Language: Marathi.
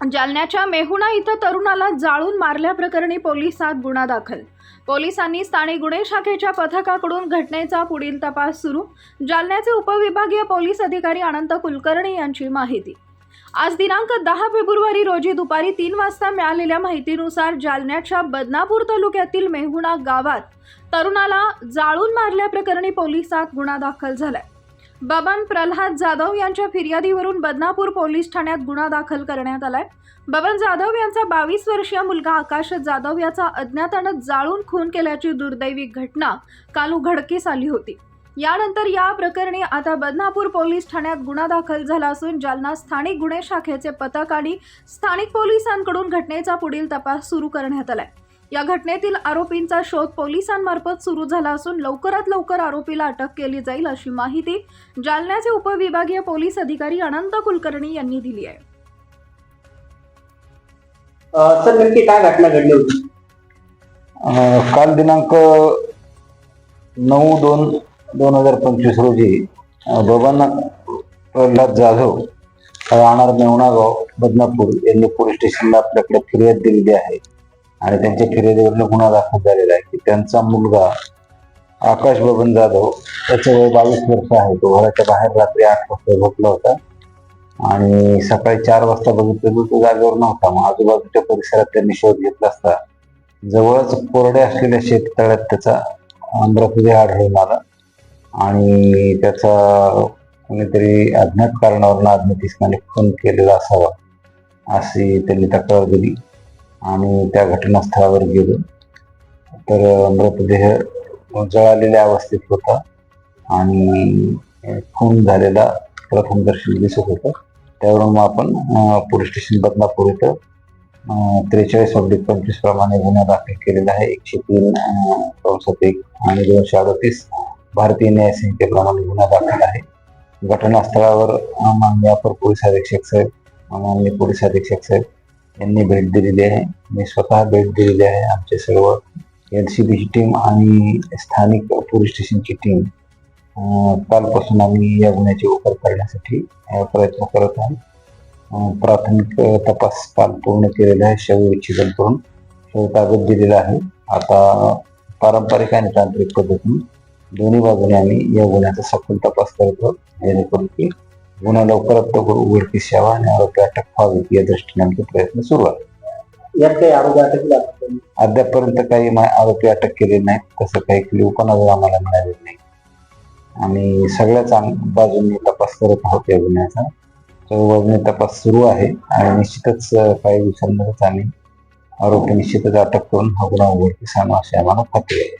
जालन्याच्या मेहुणा इथं तरुणाला जाळून मारल्याप्रकरणी पोलिसात गुन्हा दाखल. पोलिसांनी स्थानिक गुन्हे शाखेच्या पथकाकडून घटनेचा पुढील तपास सुरू. जालन्याचे उपविभागीय पोलीस अधिकारी अनंत कुलकर्णी यांची माहिती. आज दिनांक दहा फेब्रुवारी रोजी दुपारी तीन वाजता मिळालेल्या माहितीनुसार जालन्याच्या बदनापूर तालुक्यातील मेहुणा गावात तरुणाला जाळून मारल्याप्रकरणी पोलिसात गुन्हा दाखल झालाय. बबन प्रल्हाद जाधव यांच्या फिर्यादीवरून बदनापूर पोलीस ठाण्यात गुन्हा दाखल करण्यात आलाय. बबन जाधव यांचा बावीस वर्षीय मुलगा आकाश जाधव याचा अज्ञातानं जाळून खून केल्याची दुर्दैवी घटना काल उघडकीस आली होती. यानंतर या प्रकरणी आता बदनापूर पोलीस ठाण्यात गुन्हा दाखल झाला असून जालना स्थानिक गुन्हे शाखेचे पथक आणि स्थानिक पोलिसांकडून घटनेचा पुढील तपास सुरू करण्यात आलाय. या घटनेतील आरोपींचा शोध पोलिसांमार्फत सुरू झाला असून लवकरात लवकर आरोपीला अटक केली जाईल अशी माहिती जालन्याचे उपविभागीय पोलीस अधिकारी अनंत कुलकर्णी यांनी दिली आहे. अं, सर नक्की काय घटना घडली होती? अं, काल दिनांक नऊ दोन दोन हजार पंचवीस रोजी बबांना प्रल्हाद जाधव राहणार मेवणागाव बदनापूर यांनी पोलीस स्टेशनला आपल्याकडे फिर्याद दिलेली आहे. आणि त्यांच्या फिर्यादीवरून गुन्हा दाखल झालेला आहे की त्यांचा मुलगा आकाश बबन जाधव त्याचं वय बावीस वर्ष आहे. तो घराच्या बाहेर रात्री आठ वाजता झोपला होता. आणि सकाळी चार वाजता बघितलं तर तो जागेवर नव्हता. मग आजूबाजूच्या परिसरात त्यांनी शोध घेतला असता. जवळच कोरडे असलेल्या शेततळ्यात त्याचा मृतदेह आढळून आला. आणि त्याचा कोणीतरी अज्ञात कारणावरून अज्ञात इसमाने खून केलेला असावा अशी त्यांनी तक्रार दिली. आणि त्या घटनास्थळावर गेलो. तर मृतदेह जळालेल्या अवस्थेत होता आणि खून झालेला प्रथमदर्शी दिसत होतं. त्यावरून मग आपण पोलीस स्टेशन बदनापूर इथं त्रेचाळीस अब्लिक पंचवीस प्रमाणे गुन्हा दाखल केलेला आहे. एकशे तीन चौसष्ट एक आणि दोनशे अडतीस भारतीय न्याय संहितेप्रमाणे गुन्हा दाखल आहे. घटनास्थळावर मान्य माननीय अपर पोलीस अधीक्षक साहेब मान्य माननीय पोलीस अधीक्षक साहेब यांनी भेट दिलेली आहे. मी स्वतः भेट दिलेली आहे. आमचे सर्व एल सी बीची टीम आणि स्थानिक पोलीस स्टेशनची टीम कालपासून आम्ही या गुन्ह्याची उपर करण्यासाठी प्रयत्न करत आहोत प्राथमिक तपास काल पूर्ण केलेला आहे. शवविच्छेदन करून शव ताब्यात दिलेला आहे. आता पारंपरिक आणि तांत्रिक पद्धतीने दोन्ही बाजूने आम्ही या गुन्ह्याचा सखोल तपास करत आहोत. जेणेकरून की गुन्हा लवकरात लवकर उघडकीस यावा आणि आरोपी अटक व्हावीत या दृष्टीने आमचे प्रयत्न सुरू आहेत. यात काही आरोग्य अटक झाला अद्यापपर्यंत काही आरोपी अटक केले नाहीत. तसं काही क्ल्यू पण अजून आम्हाला मिळालेलं नाही. आणि सगळ्याच बाजूंनी तपास करत आहोत या गुन्ह्याचा. सर्व बाजूने तपास सुरू आहे आणि निश्चितच काही दिवसांमध्येच आम्ही आरोपी निश्चितच अटक करून हा गुन्हा उघडकीस आणू अशी आम्हाला खात्री आहे.